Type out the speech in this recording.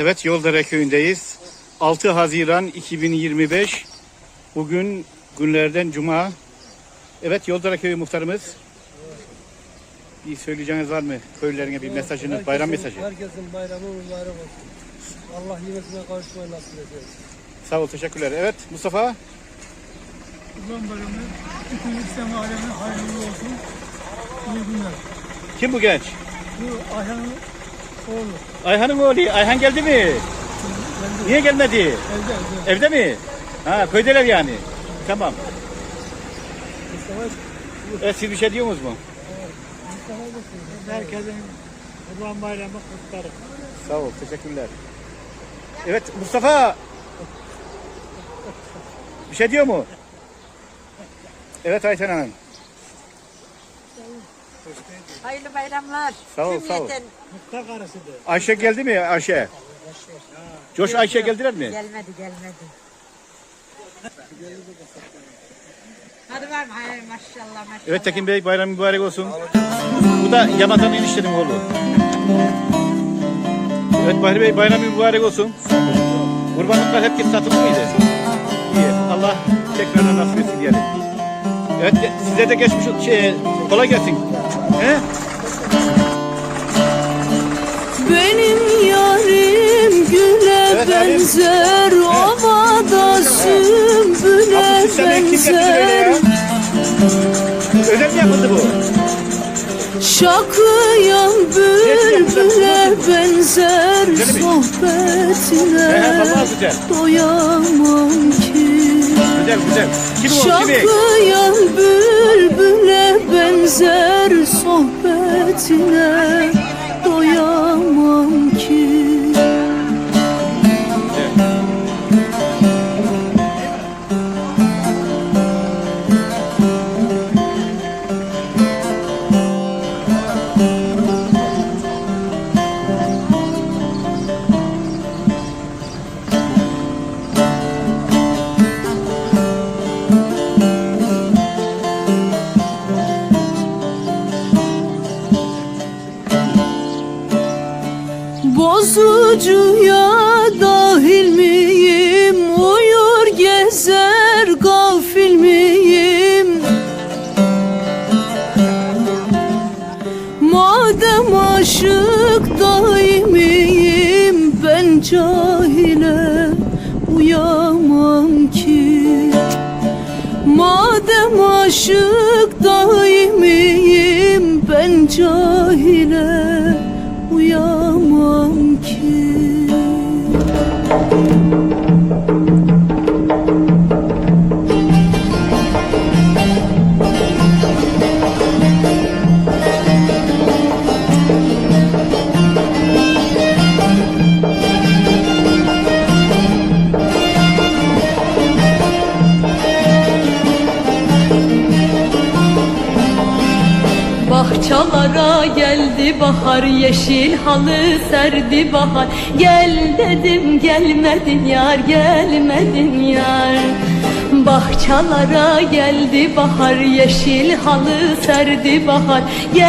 Evet Yoldere köyündeyiz. 6 Haziran 2025. Bugün günlerden cuma. Evet Yoldere köyü muhtarımız. Bir söyleyeceğiniz var mı? Köylülerine bir mesajınız, bayram Herkesin- mesajı. Herkesin bayramı mübarek olsun. Allah yemesine kavuşmayı nasip etsin. Sağ ol, teşekkürler. Evet Mustafa. Kurban bayramı bütün İslam alemine hayırlı olsun. İyi günler. Kim bu genç? Bu oğlu. Ayhan'ın oğlu. Ayhan geldi mi? Niye gelmedi? Evde evde. Evde mi? Ha köydeler yani. Tamam. Evet siz bir şey diyor musunuz mu? Herkesin Kurban bayramı kutlarım. Sağ ol, teşekkürler. Evet Mustafa. Bir şey diyor mu? Evet Ayten Hanım. Hayırlı bayramlar. Sağ ol, sağ ol. Muhtar karısıdır. Ayşe geldi mi Ayşe? Coş Ayşe geldiler mi? Gelmedi gelmedi. Hadi var mı? Hayır maşallah maşallah. Evet Tekin Bey bayram mübarek olsun. Bu da Yamatan eniştenin oğlu. Evet Bahri Bey bayram mübarek olsun. Kurbanlıklar hep satıldı mıydı? İyi. Allah tekrardan nasip etsin diyelim. Evet size de geçmiş şey, kolay gelsin. He? Benim yarim güle Evet, abi. benzer Ovada sümbüle Abi böyle ya? benzer mi yapıldı bu? Şakıyan bülbüle benzer Sohbetine doyamam ki Güzel güzel. Şakıyan bülbüle benzer sohbetine Bozucuya dahil miyim? Uyur gezer gafil miyim? Madem aşık daimiyim Ben cahile uyamam ki Madem aşık daimiyim Ben cahile uyamam Bahçalara geldi bahar yeşil halı serdi bahar. Gel dedim gelmedin yar gelmedin yar. Bahçalara geldi bahar yeşil halı serdi bahar. Gel